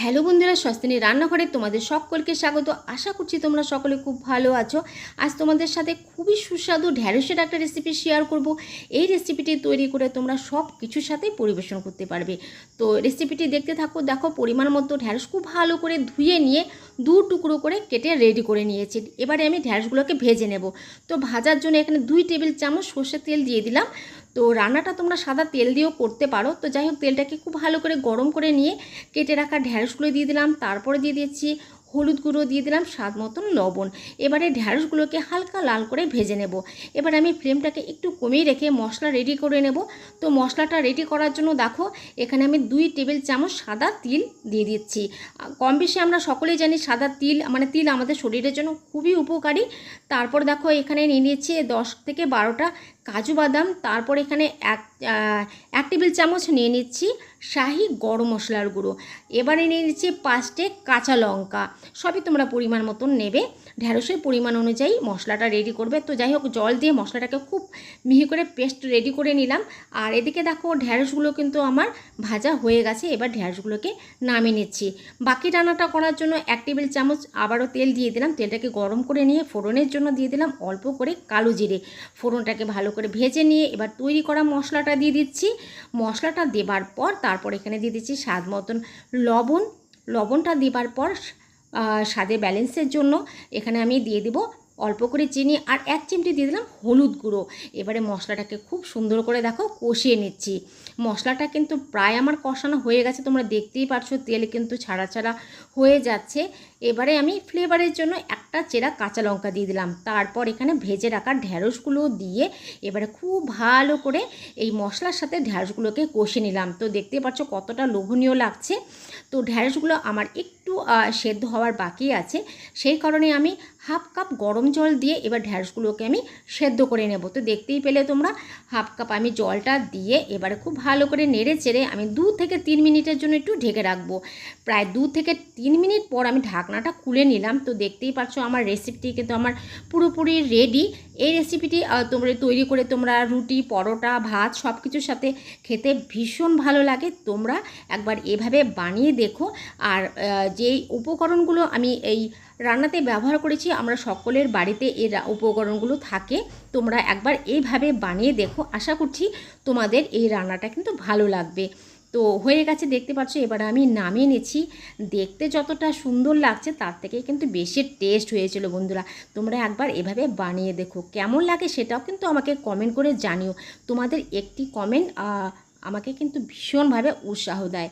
Hello বন্ধুরা, সস্তিনী রান্নাঘরে তোমাদের সকলকে স্বাগত। আশা করছি তোমরা সকলে খুব ভালো আছো। আজ তোমাদের সাথে খুবই সুস্বাদু ঢ্যাঁড়সের একটা রেসিপি শেয়ার করব। এই রেসিপিটি তৈরি করে তোমরা সব কিছুর সাথেই পরিবেশন করতে পারবে। তো রেসিপিটি দেখতে থাকো। দেখো, পরিমাণ মতো ঢ্যাঁড়স খুব ভালো করে ধুয়ে নিয়ে দু টুকরো করে কেটে রেডি করে নিয়েছি। এবারে আমি ঢ্যাঁড়সগুলোকে ভেজে নেব। তো ভাজার জন্য এখানে দুই টেবিল চামচ সর্ষে তেল দিয়ে দিলাম। তো রান্নাটা তোমরা সাদা তেল দিয়েও করতে পারো। তো যাই হোক, তেলটাকে খুব ভালো করে গরম করে নিয়ে কেটে রাখা ঢ্যাঁড়সগুলো দিয়ে দিলাম। তারপরে দিয়ে দিয়েছি হলুদ গুঁড়ো দিয়ে দিলাম স্বাদ মতন লবণ। এবারে ঢ্যাঁড়সগুলোকে হালকা লাল করে ভেজে নেব। এবার আমি ফ্লেমটাকে একটু কমিয়ে রেখে মশলা রেডি করে নেব। তো মশলাটা রেডি করার জন্য দেখো, এখানে আমি দুই টেবিল চামচ সাদা তিল দিয়ে দিচ্ছি। কম বেশি আমরা সকলেই জানি সাদা তিল মানে তিল আমাদের শরীরের জন্য খুবই উপকারী। তারপর দেখো এখানে নিয়ে নিয়েছি দশ থেকে বারোটা কাজু বাদাম, তারপর এখানে এক এক টেবিল চামচ নিয়ে নিচ্ছি শাহি গরম মশলার গুঁড়ো। এবারে নিয়ে নিচ্ছি পাঁচটে কাঁচা লঙ্কা। সবই তোমরা পরিমাণ মতন নেবে। ঢ্যাঁড়সের পরিমাণ অনুযায়ী মশলাটা রেডি করবে। তো যাই হোক, জল দিয়ে মশলাটাকে খুব মিহি করে পেস্ট রেডি করে নিলাম। আর এদিকে দেখো ঢ্যাঁড়সগুলো কিন্তু আমার ভাজা হয়ে গেছে। এবার ঢ্যাঁড়সগুলোকে নামিয়ে নিচ্ছি। বাকি রান্নাটা করার জন্য এক টেবিল চামচ আবারও তেল দিয়ে দিলাম। তেলটাকে গরম করে নিয়ে ফোড়নের জন্য দিয়ে দিলাম অল্প করে কালো জিরে। ফোড়নটাকে ভালো করে ভেজে নিয়ে এবার তৈরি করা মশলাটা দিয়ে দিচ্ছি। মশলাটা দেবার পর তারপর এখানে দিয়ে দিচ্ছি স্বাদ মতন লবণ। লবণটা দেবার পর স্বাদে ব্যালেন্সের জন্য এখানে আমি দিয়ে দিব অল্প করে চিনি আর এক চিমটি দিয়ে দিলাম হলুদ গুঁড়ো। এবারে মশলাটাকে খুব সুন্দর করে দেখো কষিয়ে নিচ্ছি। মশলাটা কিন্তু প্রায় আমার কষানো হয়ে গেছে, তোমরা দেখতেই পারছ তেল কিন্তু ছাড়া ছাড়া হয়ে যাচ্ছে। এবারে আমি ফ্লেভারের জন্য একটা চেরা কাঁচা লঙ্কা দিয়ে দিলাম। তারপর এখানে ভেজে রাখা ঢ্যাঁড়সগুলো দিয়ে এবারে খুব ভালো করে এই মশলার সাথে ঢ্যাঁড়সগুলোকে কষে নিলাম। তো দেখতেই পাচ্ছ কতটা লোভনীয় লাগছে। তো ঢ্যাঁড়সগুলো আমার একটু সেদ্ধ হওয়ার বাকি আছে। সেই কারণে আমি হাফ কাপ গরম জল দিয়ে এবার ঢ্যাঁড়সগুলোকে আমি সেদ্ধ করে নেব। তো দেখতেই পেলে তোমরা, হাফ কাপ আমি জলটা দিয়ে এবারে খুব ভালো করে নেড়ে চেড়ে আমি দু থেকে তিন মিনিটের জন্য একটু ঢেকে রাখব। প্রায় দু থেকে তিন মিনিট পর আমি ঢাকনাটা খুলে নিলাম। তো দেখতেই পাচ্ছ আমার রেসিপিটি কিন্তু আমার পুরোপুরি রেডি এই রেসিপিটি তোমরা তৈরি করে তোমরা রুটি, পরোটা, ভাত সব কিছুর সাথে খেতে ভীষণ ভালো লাগে। তোমরা একবার এভাবে বানিয়ে দেখো। আর যেই উপকরণগুলো আমি এই রান্নাতে ব্যবহার করেছি, আমরা সকলের বাড়িতে এই রা- উপকরণগুলো থাকে। তোমরা একবার এইভাবে বানিয়ে দেখো। আশা করছি তোমাদের এই রান্নাটা কিন্তু ভালো লাগবে। তো হয়ে গেছে, দেখতে পাচ্ছ? এবার আমি নামিয়ে নিচ্ছি। দেখতে যতটা সুন্দর লাগছে, তার থেকে কিন্তু বেশি টেস্ট হয়েছিল বন্ধুরা। তোমরা একবার এভাবে বানিয়ে দেখো। কেমন লাগে সেটাও কিন্তু আমাকে কমেন্ট করে জানিও। তোমাদের একটি কমেন্ট আমাকে কিন্তু ভীষণভাবে উৎসাহ দেয়।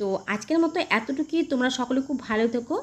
তো আজকের মতো এতটুকুই। তোমরা সকলে খুব ভালো থেকো।